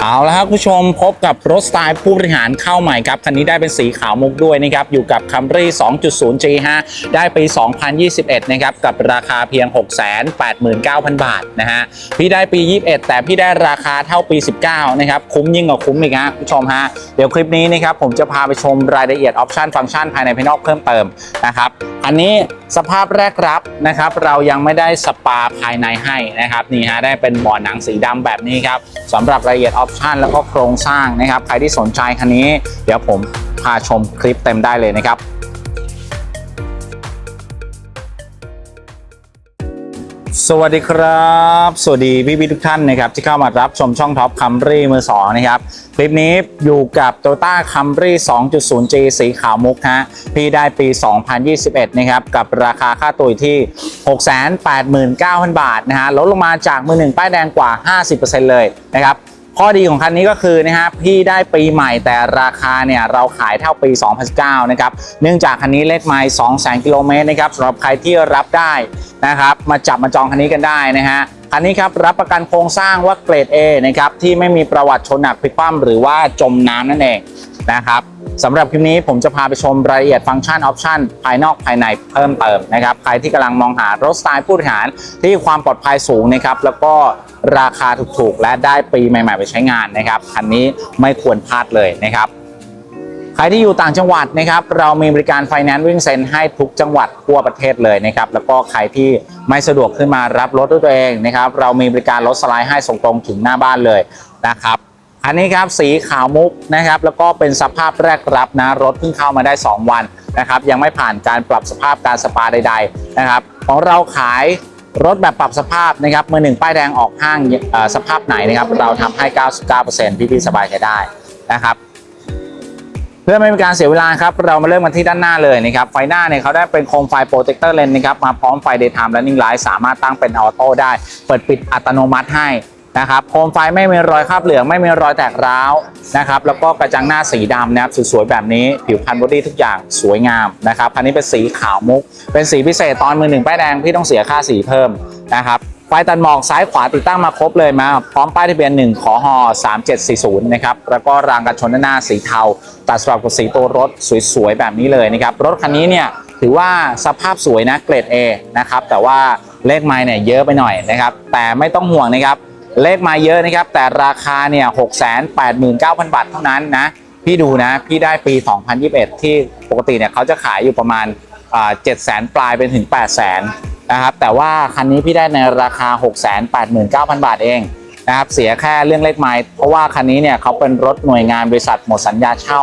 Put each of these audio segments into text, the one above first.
เอาละครับผู้ชมพบกับรถสไตล์ผู้บริหารเข้าใหม่ครับ คันนี้ได้เป็นสีขาวมุกด้วยนะครับ อยู่กับ Camry 2.0 G ฮะได้ปี 2021 นะครับ กับราคาเพียง 689,000 บาทนะฮะ พี่ได้ปี 21 แต่พี่ได้ราคาเท่าปี 19 นะครับ คุ้มยิ่งกว่าคุ้มอีกฮะผู้ชมฮะ เดี๋ยวคลิปนี้นะครับผมจะพาไปชมรายละเอียดออปชันฟังก์ชันภายในภายนอกเพิ่มเติมนะครับอันนี้สภาพแรกรับนะครับ เรายังไม่ได้สปาภายในให้นะครับนี่ฮะได้เป็นบ่อหนังสีดำแบบนี้ครับสำหรับรายละเอียดออปชันแล้วก็โครงสร้างนะครับ ใครที่สนใจคันนี้ เดี๋ยวผมพาชมคลิปเต็มได้เลยนะครับสวัสดีครับ สวัสดีพี่พี่ทุกท่านนะครับที่เข้ามารับชมช่องท็อปคัมรี่มือสองนะครับ คลิปนี้อยู่กับ Toyota Camry 2.0G สีขาวมุกฮะพี่ได้ปี 2021 นะครับ กับราคาค่าตัวที่ 689,000 บาทนะฮะลดลงมาจากมือหนึ่งป้ายแดงกว่า 50%เลยนะครับ ข้อดีของคันนี้ก็คือนะครับพี่ได้ปีใหม่แต่ราคาเนี่ยเราขายเท่าปี 2019 นะครับ เนื่องจากคันนี้เลขไมล์200,000 กิโลเมตรนะครับสำหรับใครที่รับได้นะครับมาจับมาจองคันนี้กันได้นะฮะคันนี้ครับรับประกันโครงสร้างว่าเกรด A นะครับที่ไม่มีประวัติชนหนักพลิกคว่ำหรือว่าจมน้ำนั่นเองนะครับ สำหรับคลิปนี้ผมจะพาไปชมรายละเอียดฟังก์ชันออปชันภายนอกภายในเพิ่มเติมนะครับใครที่กำลังมองหารถสไตล์ผู้บริหารที่ความปลอดภัยสูงนะครับแล้วก็ราคาถูกๆ และได้ปีใหม่ๆ ไปใช้งานนะครับคันนี้ไม่ควรพลาดเลยนะครับใครที่อยู่ต่างจังหวัดนะครับ เรามีบริการไฟแนนซ์วิ่งเซ็นให้ทุกจังหวัดทั่วประเทศเลยนะครับ แล้วก็ใครที่ไม่สะดวกขึ้นมารับรถด้วยตัวเองนะครับ เรามีบริการรถสไลด์ให้ส่งตรงถึงหน้าบ้านเลยนะครับ อันนี้ครับสีขาวมุกนะครับแล้วก็เป็นสภาพแรกรับนะรถเพิ่งเข้ามาได้ 2 วันนะครับยังไม่ผ่านการปรับสภาพการสปาใดๆนะครับของเราขายรถแบบปรับสภาพนะครับมือหนึ่งป้ายแดงออกห้างสภาพไหนนะครับเราทำให้ 99%พี่ๆสบายใจได้นะครับเพื่อไม่เป็นการเสียเวลาครับเรามาเริ่มกันที่ด้านหน้าเลยนะครับไฟหน้าเนี่ยเขาได้เป็นโคมไฟโปรเจคเตอร์เลนนะครับมาพร้อมไฟ daytime running light สามารถตั้งเป็นออโต้ได้ เปิดปิดอัตโนมัติให้ นะครับโคมไฟไม่มีรอยคราบเหลืองไม่มีรอยแตกร้าวนะครับแล้วก็กระจังหน้าสีดำนะครับสวยๆแบบนี้ผิวพันบอดี้ทุกอย่างสวยงามนะครับคันนี้เป็นสีขาวมุก เป็นสีพิเศษตอนมือหนึ่งป้ายแดงพี่ต้องเสียค่าสีเพิ่มนะครับไฟตัดหมอกซ้ายขวาติดตั้งมาครบเลยมาพร้อมป้ายทะเบียน 1 ขอฮ3740 นะครับแล้วก็รางกันชนด้านหน้าสีเทาตัดสลับกับสีตัวรถสวยๆแบบนี้เลยนะครับรถคันนี้เนี่ยถือว่าสภาพสวยนะเกรด A นะครับแต่ว่าเลขไม้เนี่ยเยอะไปหน่อยนะครับแต่ไม่ต้องห่วงนะครับ เลขไม้เยอะนะครับ แต่ราคาเนี่ย689,000บาทเท่านั้นนะ พี่ดูนะ พี่ได้ปี 2021 ที่ปกติเนี่ยเขาจะขายอยู่ประมาณเจ็ดแสนปลายเป็นถึง8 0 0แสนนะครับ แต่ว่าคันนี้พี่ได้ในราคา 689,000 บาทเองนะครับ เสียแค่เรื่องเลขไม้เพราะว่าคันนี้เนี่ยเขาเป็นรถหน่วยงานบริษัทหมดสัญญาเช่า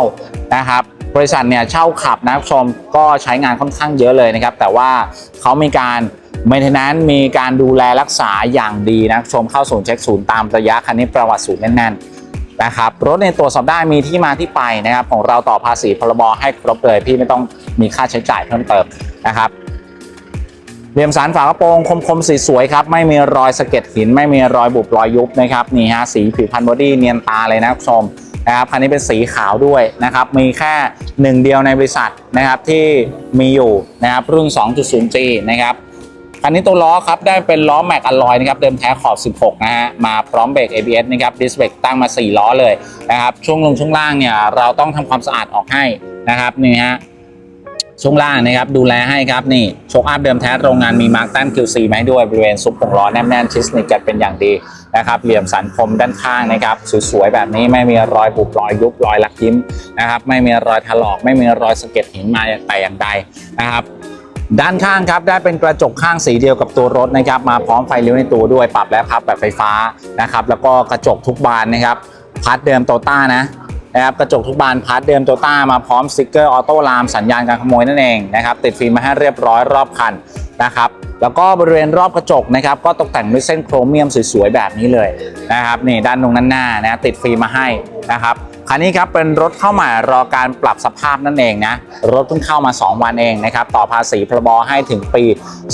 นะครับ บริษัทเนี่ยเช่าขับนะคุณผู้ชมก็ใช้งานค่อนข้างเยอะเลยนะครับ แต่ว่าเขามีการ maintenance มีการดูแลรักษาอย่างดีนะชมเข้าศูนย์เช็คศูนย์ตามระยะคันนี้ประวัติศูนย์แน่นๆนะครับรถในตัวจสอบได้มีที่มาที่ไปนะครับของเราต่อภาษีพรบให้ครบเลยพี่ไม่ต้องมีค่าใช้จ่ายเพิ่มเติมนะครับเหลี่ยมสันฝากระโปรงคมๆสีสวยครับไม่มีรอยสะเก็ดหิน ไม่มีรอยบุบรอยยุบนะครับนี่ฮะสีผิวพันบอดี้เนียนตาเลยนะคุณผู้ชมนะครับคันนี้เป็นสีขาวด้วยนะครับมีแค่หนึ่งเดียวในบริษัทนะครับที่มีอยู่นะครับรุ่น 2.0G นะครับ คันนี้ตัวล้อครับได้เป็นล้อแม็กอลลอยนะครับเดิมแท้ขอบ 16 นะฮะมาพร้อมเบรก ABS นะครับดิสเบรกตั้งมา 4 ล้อเลยนะครับช่วงลงช่วงล่างเนี่ยเราต้องทำความสะอาดออกให้นะครับนี่ฮะช่วงล่างนะครับดูแลให้ครับนี่โชคอัพเดิมแท้โรงงานมีมาร์กตัน QC มาให้ด้วยบริเวณซุปของล้อแน่นๆชิสนิกกันเป็นอย่างดีนะครับเหลี่ยมสันคมด้านข้างนะครับสวยๆแบบนี้ไม่มีรอยบุบรอยยุบรอยลักยิ้มนะครับไม่มีรอยถลอก ไม่มีรอยสะเก็ดหินมาแต่อย่างใดนะครับ ด้านข้างครับได้เป็นกระจกข้างสีเดียวกับตัวรถนะครับมาพร้อมไฟเลี้ยวในตัวด้วยปรับและพับแบบไฟฟ้านะครับแล้วก็กระจกทุกบานนะครับพัดเดิมโตต้านะนะครับกระจกทุกบานพัดเดิมโตต้ามาพร้อมสติกเกอร์ออโต้ลามสัญญาณการขโมยนั่นเองนะครับติดฟิล์มมาให้เรียบร้อยรอบคันนะครับแล้วก็บริเวณรอบกระจกนะครับก็ตกแต่งด้วยเส้นโครเมียมสวยๆแบบนี้เลยนะครับนี่ด้านตรงนั้นหน้านะติดฟิล์มมาให้นะครับ คันนี้ครับเป็นรถเข้าใหม่รอการปรับสภาพนั่นเองนะรถเพิ่งเข้ามา 2 วันเองนะครับต่อภาษีพรบให้ถึงปี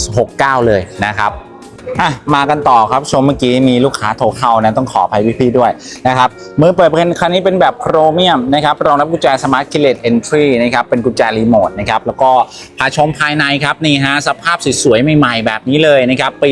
69 เลยนะครับ อะมากันต่อครับชมเมื่อกี้มีลูกค้าโทรเข้านะต้องขออภัยพี่ๆด้วยนะครับมือเปิดเป็นคันนี้เป็นแบบโครเมียมนะครับรองรับกุญแจสมาร์ทคิเลตเอนทรีนะครับเป็นกุญแจรีโมทนะครับแล้วก็พาชมภายในครับนี่ฮะสภาพสวยๆใหม่ๆแบบนี้เลยนะครับปี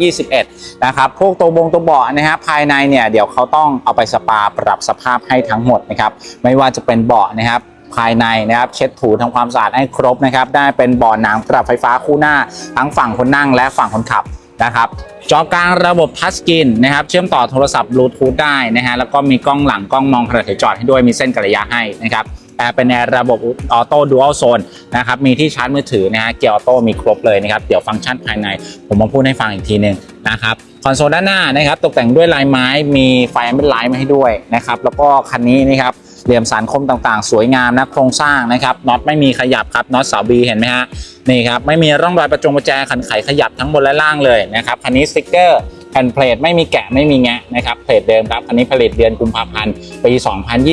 2021 นะครับพวกตัวบงตัวเบาะนะฮะภายในเนี่ยเดี๋ยวเขาต้องเอาไปสปาปรับสภาพให้ทั้งหมดนะครับไม่ว่าจะเป็นเบาะนะครับภายในนะครับเช็ดถูทำความสะอาดให้ครบนะครับได้เป็นบ่อน้ำปรับไฟฟ้าคู่หน้า ทั้งฝั่งคนนั่งและฝั่งคนขับ นะครับจอกลางระบบทัชสกรีนนะครับเชื่อมต่อโทรศัพท์บลูทูธได้นะฮะแล้วก็มีกล้องหลังกล้องมองขณะถือจอดให้ด้วยมีเส้นกระยะให้นะครับแต่เป็นในระบบออโต้ดูอัลโซนนะครับมีที่ชาร์จมือถือนะฮะเกียร์ออโต้มีครบเลยนะครับเดี๋ยวฟังก์ชันภายใน ผมมาพูดให้ฟังอีกทีหนึ่งนะครับคอนโซลด้านหน้านะครับตกแต่งด้วยลายไม้มีไฟเป็นไลท์มาให้ด้วยนะครับแล้วก็คันนี้นะครับ เหลี่ยมสันคมต่างๆ สวยงามนะโครงสร้างนะครับน็อตไม่มีขยับครับน็อตเสาบีเห็นไหมฮะนี่ครับไม่มีร่องรอยประจงประแจขันไขขยับทั้งบนและล่างเลยนะครับคันนี้สติกเกอร์แผ่นเพลทไม่มีแกะไม่มีแงะนะครับเพลทเดิมครับคันนี้ผลิตเดือนกุมภาพันธ์ปี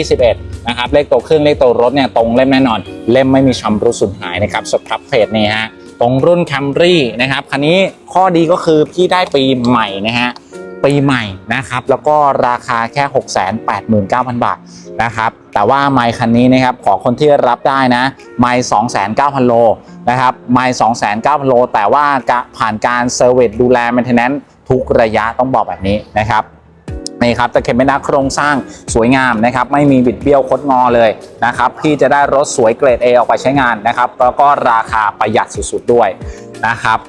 2021 นะครับเลขตัวเครื่องเลขตัวรถเนี่ยตรงเล่มแน่นอน เล่มไม่มีชำรุดสูญหายนะครับสครับเพลทนี่ฮะตรงรุ่น Camry นะครับคันนี้ข้อดีก็คือพี่ได้ปีใหม่นะฮะ ปีใหม่นะครับ แล้วก็ราคาแค่ 689,000 บาทนะครับ แต่ว่าไมค์คันนี้นะครับขอคนที่รับได้นะ ไมค์29,000โลนะครับ ไมค์29,000 โล แต่ว่าผ่านการเซอร์วิสดูแล m ม i เทนแนนทุกระยะต้องบอกแบบนี้นะครับนี่ครับตะเข็บไม่นักโครงสร้างสวยงามนะครับ ไม่มีบิดเบี้ยวคดงอเลยนะครับพี่จะได้รถสวยเกรด A ออกไปใช้งานนะครับ แล้วก็ราคาประหยัดสุดๆด้วยนะครับ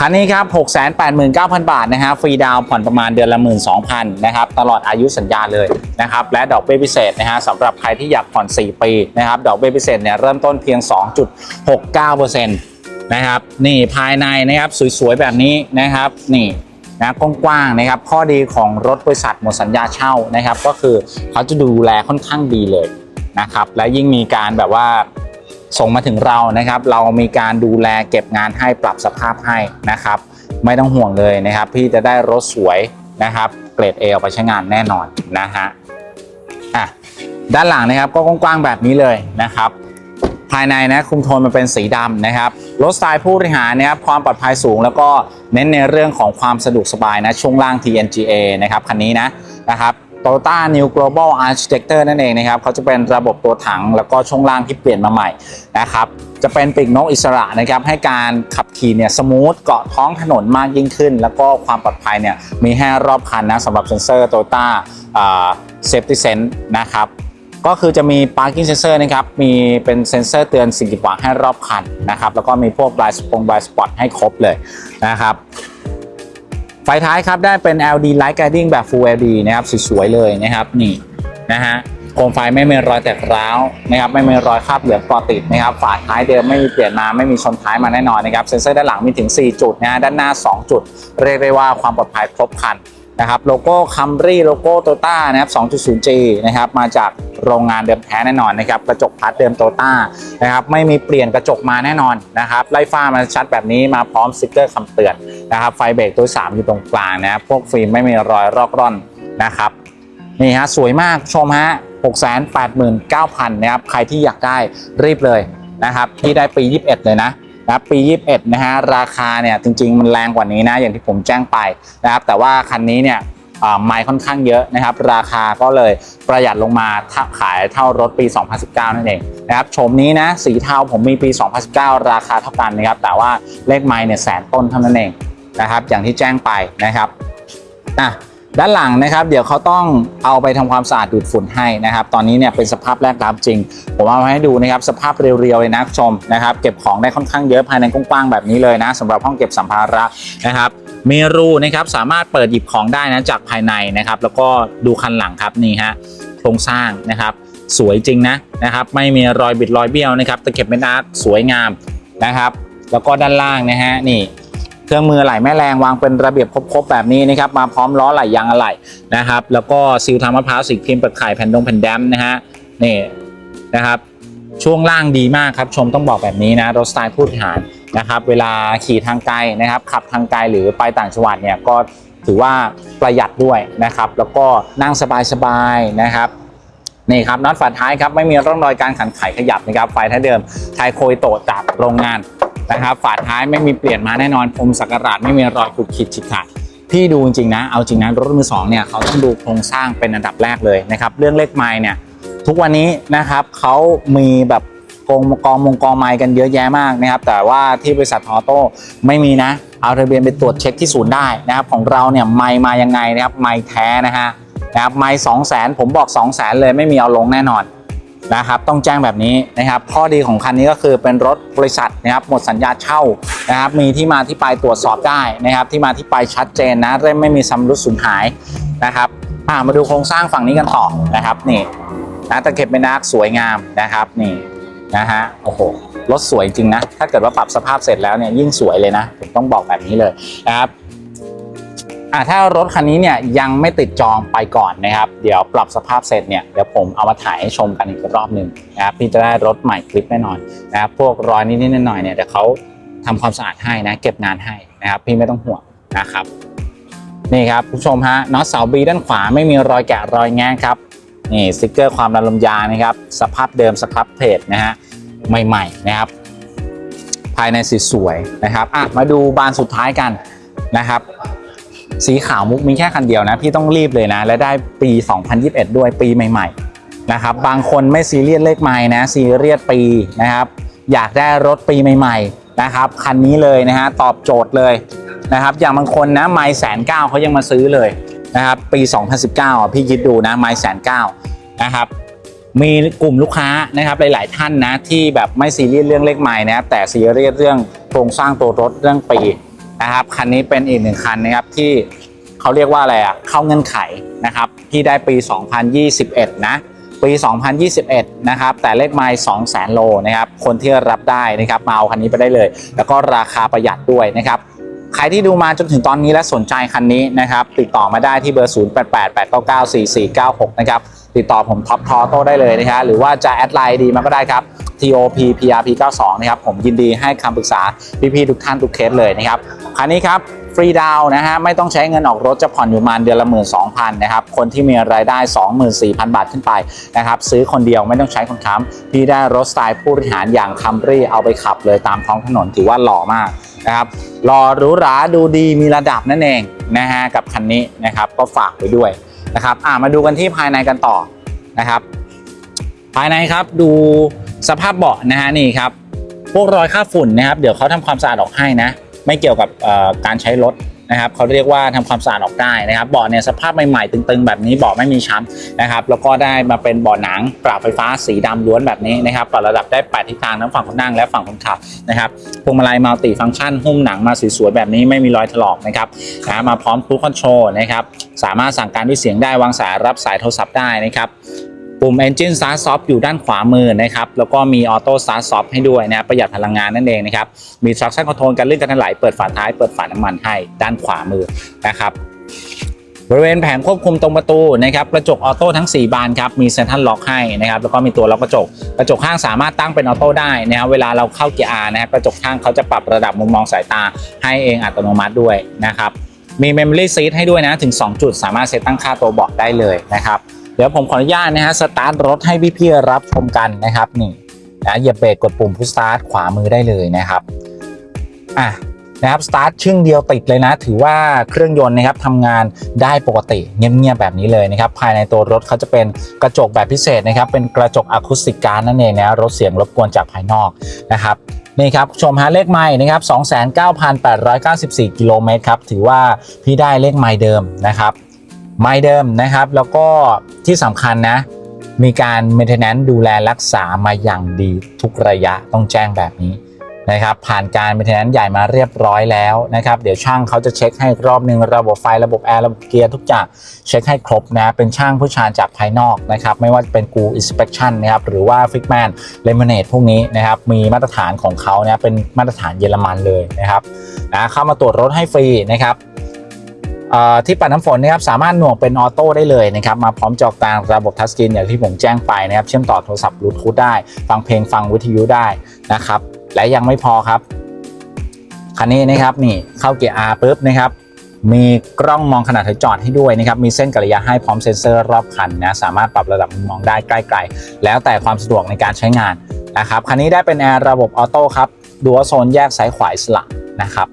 คันนี้ครับ 689,000 บาทนะฮะ ฟรีดาวน์ผ่อนประมาณเดือนละ 12,000นะครับ ตลอดอายุสัญญาเลยนะครับ และดอกเบี้ยพิเศษนะฮะสำหรับใครที่อยากผ่อน 4 ปีนะครับ ดอกเบี้ยพิเศษเนี่ยเริ่มต้นเพียง 2.69%นะครับ นี่ภายในนะครับสวยๆ แบบนี้นะครับ นี่นะกว้างๆนะครับ ข้อดีของรถบริษัทหมดสัญญาเช่านะครับ ก็คือเขาจะดูแลค่อนข้างดีเลยนะครับ และยิ่งมีการแบบว่า ส่งมาถึงเรานะครับ เรามีการดูแลเก็บงานให้ปรับสภาพให้นะครับ ไม่ต้องห่วงเลยนะครับ พี่จะได้รถสวยนะครับ เกรดเอาไปใช้งานแน่นอนนะฮะอะด้านหลังนะครับก็กว้างๆแบบนี้เลยนะครับ ภายในนะคุมโทนมันเป็นสีดำนะครับรถสไตล์ผู้บริหารนะครับความปลอดภัยสูง แล้วก็เน้นในเรื่องของความสะดวกสบายนะช่วงล่าง TNGA นะครับคันนี้นะนะครับ Toyota New Global Architecture นั่นเองนะครับเขาจะเป็นระบบตัวถังแล้วก็ช่วงล่างที่เปลี่ยนมาใหม่นะครับจะเป็นปีกนกอิสระนะครับให้การขับขี่เนี่ยสมูทเกาะท้องถนนมากยิ่งขึ้น แล้วก็ความปลอดภัยเนี่ยมีให้รอบคันนะสำหรับเซ็นเซอร์ Toyota อ่า Safety Sense นะครับก็คือจะมี parking sensor นะครับ มีเป็นเซ็นเซอร์เตือนสิ่งกีดขวางให้รอบคันนะครับ แล้วก็มีพวก blind spot blind spot ให้ครบเลยนะครับ ไฟท้ายครับได้เป็น LED light guiding แบบ full LED นะครับสวยๆเลยนะครับนี่นะฮะโคมไฟไม่มีรอยแตกร้าวนะครับไม่มีรอยคราบเหลืองเกาะติดนะครับฝาท้ายเดิมไม่มีเปลี่ยนมาไม่มีชนท้ายมาแน่นอนนะครับเซ็นเซอร์ด้านหลังมีถึง 4 จุดนะฮะด้านหน้า 2 จุด เรียกได้ว่าความปลอดภัยครบครัน นะครับโลโก้คัมรี่โลโก้โตต้านะครับ 2.0G นะครับมาจากโรงงานเดิมแท้แน่นอนนะครับกระจกพัดเดิมโตต้านะครับไม่มีเปลี่ยนกระจกมาแน่นอนนะครับไล่ฟ้ามาชัดแบบนี้มาพร้อมสติ๊กเกอร์คำเตือนนะครับไฟเบรกตัว 3 อยู่ตรงกลางนะครับพวกฟิล์มไม่มีรอยรอกร่อนนะครับนี่ฮะสวยมากชมฮะ689,000นะครับใครที่อยากได้รีบเลยนะครับที่ได้ปี 21 เลยนะ นะครับปี 21 นะฮะราคาเนี่ยจริง ๆ มันแรงกว่านี้นะอย่างที่ผมแจ้งไปนะครับแต่ว่าคันนี้เนี่ยไมล์ค่อนข้างเยอะนะครับ ราคาก็เลยประหยัดลงมาถ้าขายเท่ารถปี 2019 นั่นเองนะครับโฉมนี้นะสีเทาผมมีปี 2019 ราคาเท่ากันนะครับ แต่ว่าเลขไมล์เนี่ยแสนต้นเท่านั้นเองนะครับ อย่างที่แจ้งไปนะครับอะ ด้านหลังนะครับ เดี๋ยวเขาต้องเอาไปทำความสะอาดดูดฝุ่นให้นะครับ ตอนนี้เนี่ยเป็นสภาพแรกรับจริง ผมเอามาให้ดูนะครับสภาพเรียวๆเลยนะชมนะครับ เก็บของได้ค่อนข้างเยอะภายในกว้างๆแบบนี้เลยนะสำหรับห้องเก็บสัมภาระนะครับมีรูนะครับสามารถเปิดหยิบของได้นะจากภายในนะครับ แล้วก็ดูคันหลังครับนี่ฮะโครงสร้างนะครับ สวยจริงนะนะครับ ไม่มีรอยบิดรอยเบี้ยวนะครับตะเข็บเม็ดอาร์ตสวยงามนะครับ แล้วก็ด้านล่างนะฮะนี่ เครื่องมือไหล่แม่แรงวางเป็นระเบียบครบๆแบบนี้นะครับมาพร้อมล้อไหล่ยางอะไหล่นะครับ แล้วก็ซีลทางมะพร้าวสีครีมเปลือกไข่แผ่นดงแผ่นแดมนะฮะนี่นะครับช่วงล่างดีมากครับชมต้องบอกแบบนี้นะรถสไตล์ผู้บริหารนะครับเวลาขี่ทางไกลนะครับ ขับทางไกลหรือไปต่างจังหวัดเนี่ยก็ถือว่าประหยัดด้วยนะครับ แล้วก็นั่งสบายๆนะครับ นี่ครับน็อตฝาท้ายครับไม่มีร่องรอยการขันไขขยับนะครับไฟท้ายเดิมไทยโคยโตะจากโรงงานนะครับฝาท้ายไม่มีเปลี่ยนมาแน่นอนพรมสักการะไม่มีรอยขูดขีดฉีกขาดพี่ดูจริงนะ เอาจริงนะรถมือสองเนี่ยเขาต้องดูโครงสร้างเป็นอันดับแรกเลยนะครับเรื่องเลขไม้เนี่ยทุกวันนี้นะครับเขามีแบบกองกองมงกองไม้กันเยอะแยะมากนะครับ แต่ว่าที่บริษัทออโต้ไม่มีนะ เอาทะเบียนไปตรวจเช็คที่ศูนย์ได้นะครับ ของเราเนี่ยไม้มายังไงนะครับไม้แท้นะฮะ นะครับไม่สองแสนผมบอก 2 0 0แสนเลยไม่มีเอาลงแน่นอนนะครับต้องแจ้งแบบนี้นะครับข้อดีของคันนี้ก็คือเป็นรถบริษัทนะครับหมดสัญญาเช่านะครับมีที่มาที่ไปตรวจสอบได้นะครับที่มาที่ไปชัดเจนนะไม่มีซ้ำรุดสูญหายนะครับมาดูโครงสร้างฝั่งนี้กันต่อนะครับนี่นะตะเข็บเป็นนักสวยงามนะครับนี่นะฮะโอ้โหรถสวยจริงนะถ้าเกิดว่าปรับสภาพเสร็จแล้วเนี่ยยิ่งสวยเลยนะผมต้องบอกแบบนี้เลยนะครับ อ่าถ้ารถคันนี้เนี่ยยังไม่ติดจองไปก่อนนะครับ เดี๋ยวปรับสภาพเสร็จเนี่ยเดี๋ยวผมเอามาถ่ายให้ชมกันอีกรอบหนึ่งนะครับพี่จะได้รถใหม่คลิปแน่นอนนะครับพวกรอยนิดๆหน่อยๆเนี่ยเดี๋ยวเขาทำความสะอาดให้นะ เก็บงานให้นะครับ พี่ไม่ต้องห่วงนะครับนี่ครับผู้ชมฮะน็อตเสาบีด้านขวาไม่มีรอยแกะรอยแง้ครับนี่สติกเกอร์ความดันลมยางนะครับ สภาพเดิมสครับเพจนะฮะใหม่ๆนะครับ ภายในสีสวยนะครับอะมาดูบานสุดท้ายกันนะครับ สีขาวมุกมีแค่คันเดียวนะ พี่ต้องรีบเลยนะ และได้ปี 2021 ด้วยปีใหม่ ๆ นะครับ บางคนไม่ซีเรียสเลขไม้นะซีเรียสปีนะครับ อยากได้รถปีใหม่ ๆ นะครับ คันนี้เลยนะฮะตอบโจทย์เลยนะครับ อย่างบางคนนะไม้แสนเก้าเขายังมาซื้อเลยนะครับปี 2019อะพี่คิดดูนะไม้แสนเก้านะครับมีกลุ่มลูกค้านะครับหลาย ๆ ท่านนะที่แบบไม่ซีเรียสเรื่องเลขไม้นะแต่ซีเรียสเรื่องโครงสร้างตัวรถเรื่องปี นะครับ คันนี้เป็นอีกหนึ่งคันนะครับที่เขาเรียกว่าอะไรอะเข้าเงื่อนไขนะครับที่ได้ปี 2021 นะ ปี 2021 นะครับ แต่เลขไม้2 0 0 0 0 0 โลนะครับ คนที่รับได้นะครับมาเอาคันนี้ไปได้เลย แล้วก็ราคาประหยัดด้วยนะครับใครที่ดูมาจนถึงตอนนี้และสนใจคันนี้นะครับ ติดต่อมาได้ที่เบอร์ 0888994496 นะครับ ติดต่อผมท็อปทอโต้ได้เลยนะครับหรือว่าจะแอดไลน์ดีมาก็ได้ครับ TOP PRP 92นะครับผมยินดีให้คำปรึกษาพี่ๆทุกท่านทุกเคสเลยนะครับคันนี้ครับฟรีดาวนะฮะไม่ต้องใช้เงินออกรถจะผ่อนอยู่ประมาณเดือนละหมื่นสองพันนะครับคนที่มีรายได้ 24,000 บาทขึ้นไปนะครับซื้อคนเดียวไม่ต้องใช้คนค้ำพี่ได้รถสไตล์ผู้บริหารอย่างคัมรี่เอาไปขับเลยตามท้องถนนถือว่าหล่อมากนะครับหล่อหรูหราดูดีมีระดับนั่นเองนะฮะกับคันนี้นะครับก็ฝากไว้ด้วย นะครับอ่ามาดูกันที่ภายในกันต่อนะครับ ภายในครับดูสภาพเบาะนะฮะนี่ครับพวกรอยค่าฝุ่นนะครับ เดี๋ยวเขาทำความสะอาดออกให้นะ ไม่เกี่ยวกับการใช้รถ นะครับเขาเรียกว่าทำความสะอาดออกได้นะครับเบาะเนี่ยสภาพใหม่ๆตึงๆ แบบนี้เบาะไม่มีช้ำนะครับแล้วก็ได้มาเป็นเบาะหนังปรับไฟฟ้าสีดำล้วนแบบนี้นะครับปรับระดับได้แปดทิศทางทั้งฝั่งคนนั่งและฝั่งคนขับนะครับพวงมาลัยมัลติฟังก์ชันหุ้มหนังมาสวยๆแบบนี้ไม่มีรอยถลอกนะครับนะมาพร้อมครูคอนโทรลนะครับสามารถสั่งการด้วยเสียงได้วางสายรับสายโทรศัพท์ได้นะครับ ปุ่ม Engine Start Soft อยู่ด้านขวามือนะครับ แล้วก็มี Auto Start Soft ให้ด้วยนะรประหยัดพลังงานนั่นเองนะครับ มี Traction Control การเลื่อนการถลายเปิดฝาท้าย เปิดฝาน้ำมันให้ด้านขวามือนะครับบริเวณแผงควบคุมตรงประตูนะครับกระจกออโต้ทั้ง 4 บานครับมีเซนทรัลล็อกให้นะครับแล้วก็มีตัวล็อกกระจก กระจกข้างสามารถตั้งเป็นออโต้ได้นะครับเวลาเราเข้าเกียร์นะครับกระจกข้างเขาจะปรับระดับมุมมองสายตาให้เองอัตโนมัติด้วยนะครับมี Memory Seat ให้ด้วยนะถึง 2 จุดสามารถเซตตั้งค่าตัวเบาะได้เลยนะครับ เดี๋ยวผมขออนุญาตนะฮะสตาร์ทรถให้พี่ๆรับชมกันนะครับนี่นะเหยียบเบรกกดปุ่มพุชสตาร์ทขวามือได้เลยนะครับอะนะครับสตาร์ทชึ่งเดียวติดเลยนะ ถือว่าเครื่องยนต์นะครับทำงานได้ปกติเงียบๆแบบนี้เลยนะครับ ภายในตัวรถเขาจะเป็นกระจกแบบพิเศษนะครับ เป็นกระจกอะคูสติกการนั่นเองนะลดเสียงรบกวนจากภายนอกนะครับนี่ครับชมฮะเลขไม้นะครับ 29,894 กิโลเมตรครับ ถือว่าพี่ได้เลขไม้เดิมนะครับ ไม้เดิมนะครับ แล้วก็ที่สำคัญนะ มีการ maintenance ดูแลรักษามาอย่างดีทุกระยะต้องแจ้งแบบนี้นะครับ ผ่านการ maintenance ใหญ่มาเรียบร้อยแล้วนะครับ เดี๋ยวช่างเขาจะเช็คให้อีกรอบหนึ่งระบบไฟระบบแอร์ระบบเกียร์ทุกอย่างเช็คให้ครบนะ เป็นช่างผู้ชาญจากภายนอกนะครับ ไม่ว่าจะเป็นกู inspection นะครับ หรือว่า fixman lemonade พวกนี้นะครับ มีมาตรฐานของเขานะเป็นมาตรฐานเยอรมันเลยนะครับนะเข้ามาตรวจรถให้ฟรีนะครับ ที่ปัดน้ำฝนนะครับสามารถหน่วงเป็นออโต้ได้เลยนะครับมาพร้อมจอกลางระบบทัชสกรีนอย่างที่ผมแจ้งไปนะครับเชื่อมต่อโทรศัพท์บลูทูธได้ ฟังเพลงฟังวิทยุได้นะครับและยังไม่พอครับคันนี้นะครับนี่เข้าเกียร์ R ปุ๊บนะครับมีกล้องมองขนาดถอยจอดให้ด้วยนะครับ มีเส้นกระยะให้พร้อมเซ็นเซอร์รอบคันนะ สามารถปรับระดับมุมมองได้ใกล้ๆ แล้วแต่ความสะดวกในการใช้งานนะครับ คันนี้ได้เป็นแอร์ระบบออโต้ครับ ดูโซนแยกซ้ายขวาอิสระนะครับ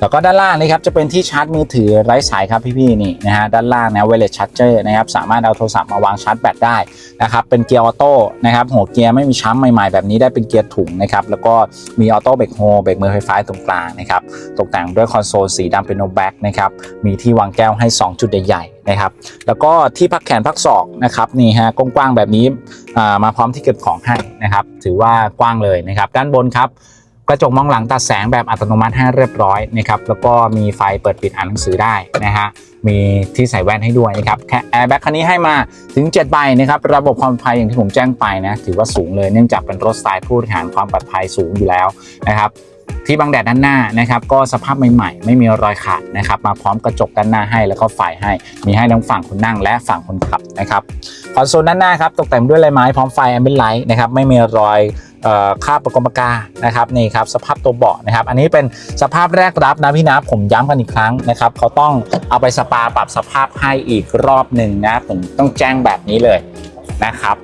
แล้วก็ด้านล่างนะครับจะเป็นที่ชาร์จมือถือไร้สายครับพี่ๆนี่นะฮะด้านล่างนะเวเลชาร์เจอร์นะครับสามารถเอาโทรศัพท์มาวางชาร์จแบตได้นะครับเป็นเกียร์ออโต้นะครับหัวเกียร์ไม่มีช้ำใหม่ๆ แบบนี้ได้เป็นเกียร์ถุงนะครับแล้วก็มีออโต้เบรกโฮเบรกมือไฟฟ้าตรงกลางนะครับตกแต่งด้วยคอนโซลสีดำเป็นโนแบ็กนะครับมีที่วางแก้วให้ 2 จุดใหญ่ๆนะครับแล้วก็ที่พักแขนพักศอกนะครับนี่ฮะกว้างๆแบบนี้มาพร้อมที่เก็บของให้นะครับถือว่ากว้างเลยนะครับด้านบนครับ กระจกมองหลังตัดแสงแบบอัตโนมัติให้เรียบร้อยนะครับแล้วก็มีไฟเปิดปิดอ่านหนังสือได้นะฮะมีที่ใส่แว่นให้ด้วยนะครับแอร์แบ็คคันนี้ให้มาถึง7ใบนะครับระบบความปลอดภัยอย่างที่ผมแจ้งไปนะถือว่าสูงเลยเนื่องจากเป็นรถสไตล์ผู้บริหารความปลอดภัยสูงอยู่แล้วนะครับที่บังแดดด้านหน้านะครับก็สภาพใหม่ๆ ไม่มีรอยขาดนะครับมาพร้อมกระจกด้านหน้าให้แล้วก็ไฟให้มีให้ทั้งฝั่งคนนั่งและฝั่งคนขับนะครับคอนโซลด้านหน้าครับตกแต่งด้วยลายไม้พร้อมไฟแอมเบนไลท์นะครับไม่มีรอย ค่าประกอบปากานะครับนี่ครับสภาพตัวเบาะนะครับ อันนี้เป็นสภาพแรกรับนะพี่นะผมย้ำกันอีกครั้งนะครับเขาต้องเอาไปสปาปรับสภาพให้อีกรอบหนึ่งนะผมต้องแจ้งแบบนี้เลยนะครับ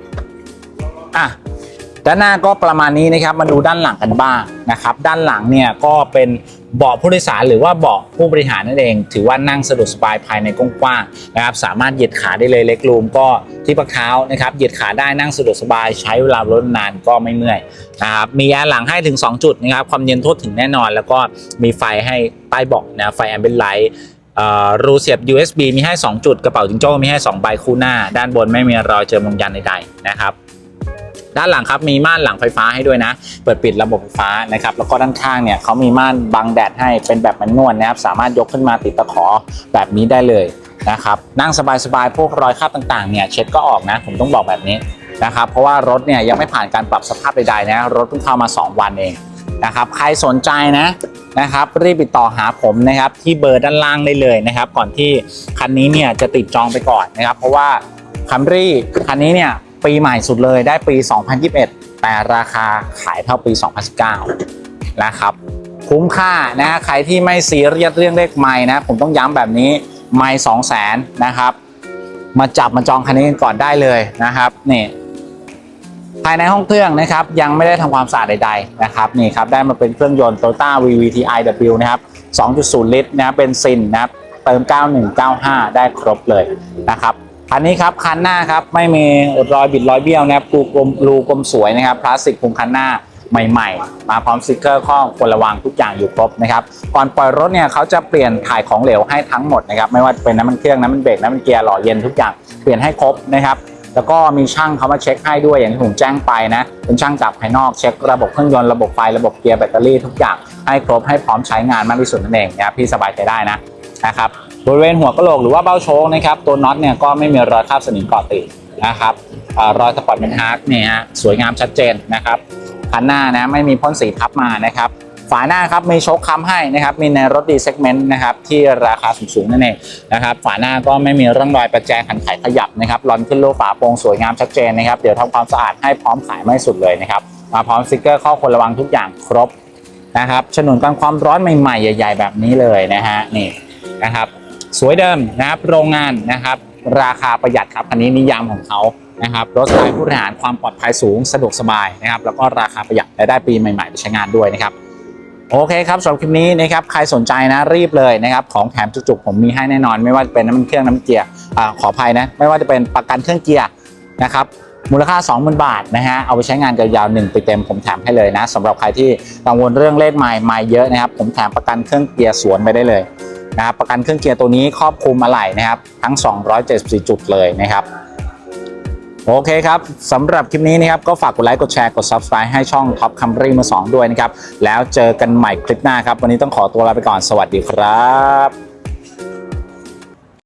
อะด้านหน้าก็ประมาณนี้นะครับมาดูด้านหลังกันบ้างนะครับ ด้านหลังเนี่ยก็เป็นเบาะผู้โดยสารหรือว่าเบาะผู้บริหารนั่นเอง ถือว่านั่งสะดวกสบายภายในกว้างๆนะครับ สามารถเหยียดขาได้เลยเล็กรูมก็ ที่พักเท้านะครับเหยียดขาได้นั่งสะดวกสบายใช้เวลารถนานก็ไม่เมื่อยนะครับมีแอร์หลังให้ถึง 2 จุดนะครับความเย็นทั่วถึงแน่นอน แล้วก็มีไฟให้ใต้เบาะนะไฟแอมเบนไลท์รูเสียบ USB มีให้ 2 จุด กระเป๋าจิงโจ้มีให้ 2 ใบคู่หน้า ด้านบนไม่มีรอยเจอมงยันใดๆนะครับด้านหลังครับมีม่านหลังไฟฟ้าให้ด้วยนะ เปิดปิดระบบไฟฟ้านะครับแล้วก็ด้านข้างเนี่ยเขามีม่านบังแดดให้เป็นแบบแมนนวลนะครับสามารถยกขึ้นมาติดตะขอแบบนี้ได้เลย นะครับนั่งสบายๆพวกรอยคราบต่างๆเนี่ยเช็ดก็ออกนะผมต้องบอกแบบนี้นะครับเพราะว่ารถเนี่ยยังไม่ผ่านการปรับสภาพใดๆนะรถเพิ่งเข้ามา 2 วันเองนะครับใครสนใจนะนะครับรีบติดต่อหาผมนะครับที่เบอร์ด้านล่างได้เลยนะครับ ก่อนที่คันนี้เนี่ยจะติดจองไปก่อนนะครับเพราะว่าคัมรี่คันนี้เนี่ยปีใหม่สุดเลยได้ปี 2021 แต่ราคาขายเท่าปี 2019 นะครับ คุ้มค่านะใครที่ไม่ซีเรียสเรื่องเลขไม้นะ ผมต้องย้ำแบบนี้ ไม้สองแสนนะครับ มาจับมาจองคันนี้กันก่อนได้เลยนะครับนี่ภายในห้องเครื่องนะครับยังไม่ได้ทำความสะอาดใดๆนะครับนี่ครับได้มาเป็นเครื่องยนต์ Toyota VVT-iW นะครับ 2.0 ลิตรนะครับเป็นซินนะครับเติม 9195 ได้ครบเลยนะครับคันนี้ครับคันหน้าครับไม่มีรอยบิดรอยเบี้ยวนะครับรูกลมรูกลมสวยนะครับพลาสติกคุมคันหน้า ใหม่ๆ มาพร้อมสติกเกอร์ข้อควรระวังทุกอย่างอยู่ครบนะครับก่อนปล่อยรถเนี่ยเขาจะเปลี่ยนถ่ายของเหลวให้ทั้งหมดนะครับไม่ว่าเป็นน้ำมันเครื่องน้ำมันเบรกน้ำมันเกียร์หล่อเย็นทุกอย่างเปลี่ยนให้ครบนะครับแล้วก็มีช่างเขามาเช็คให้ด้วยอย่างที่ผมแจ้งไปนะเป็นช่างจากภายนอกเช็คระบบเครื่องยนต์ระบบไฟระบบเกียร์แบตเตอรี่ทุกอย่างให้ครบให้พร้อมใช้งานมากที่สุดนั่นเองนะครับพี่สบายใจได้นะนะครับบริเวณหัวกะโหลกหรือว่าเบ้าโชคนะครับตัวน็อตเนี่ยก็ไม่มีรอยคราบสนิมเกาะติดนะครับอ่ารอยสปอร์ตเป็นฮาร์ดเนี่ยฮะสวยงามชัดเจนนะครับ คันหน้านะไม่มีพ่นสีทับมานะครับฝาหน้าครับมีโชคค้ำให้นะครับมีในรถดีเซกเมนต์นะครับที่ราคาสูงๆนั่นเองนะครับฝาหน้าก็ไม่มีร่องรอยประแจขันไขขยับนะครับรอนขึ้นรูปฝาโปร่งสวยงามชัดเจนนะครับเดี๋ยวทำความสะอาดให้พร้อมขายไม่สุดเลยนะครับมาพร้อมสติกเกอร์ข้อควรระวังทุกอย่างครบนะครับฉนวนกันความร้อนใหม่ๆใหญ่ ๆ แบบนี้เลยนะฮะนี่นะครับสวยเดิมนะครับโรงงานนะครับราคาประหยัดครับอันนี้นิยามของเขา นะครับรถสไตล์ผู้บริหารความปลอดภัยสูงสะดวกสบายนะครับ แล้วก็ราคาประหยัดและได้ปีใหม่ๆไปใช้งานด้วยนะครับโอเคครับสำหรับคลิปนี้นะครับใครสนใจนะรีบเลยนะครับของแถมจุกๆ ผมมีให้แน่นอน ไม่ว่าจะเป็นน้ำมันเครื่องน้ำมันเกียร์ขออภัยนะไม่ว่าจะเป็นประกันเครื่องเกียร์นะครับมูลค่า 20,000 บาทนะฮะเอาไปใช้งานยาวๆหนึ่งปีเต็มผมแถมให้เลยนะสำหรับใครที่กังวลเรื่องเลขไมล์ไมล์เยอะนะครับผมแถมประกันเครื่องเกียร์สวนไปได้เลยนะครับประกันเครื่องเกียร์ตัวนี้ครอบคลุมอะไหล่นะครับทั้ง 274 จุดเลยนะครับ โอเคครับสำหรับคลิปนี้นะครับก็ฝากกดไลค์กดแชร์กด Subscribe ให้ช่อง Top Camry มืองด้วยนะครับ แล้วเจอกันใหม่คลิปหน้าครับ วันนี้ต้องขอตัวลาไปก่อนสวัสดีครับ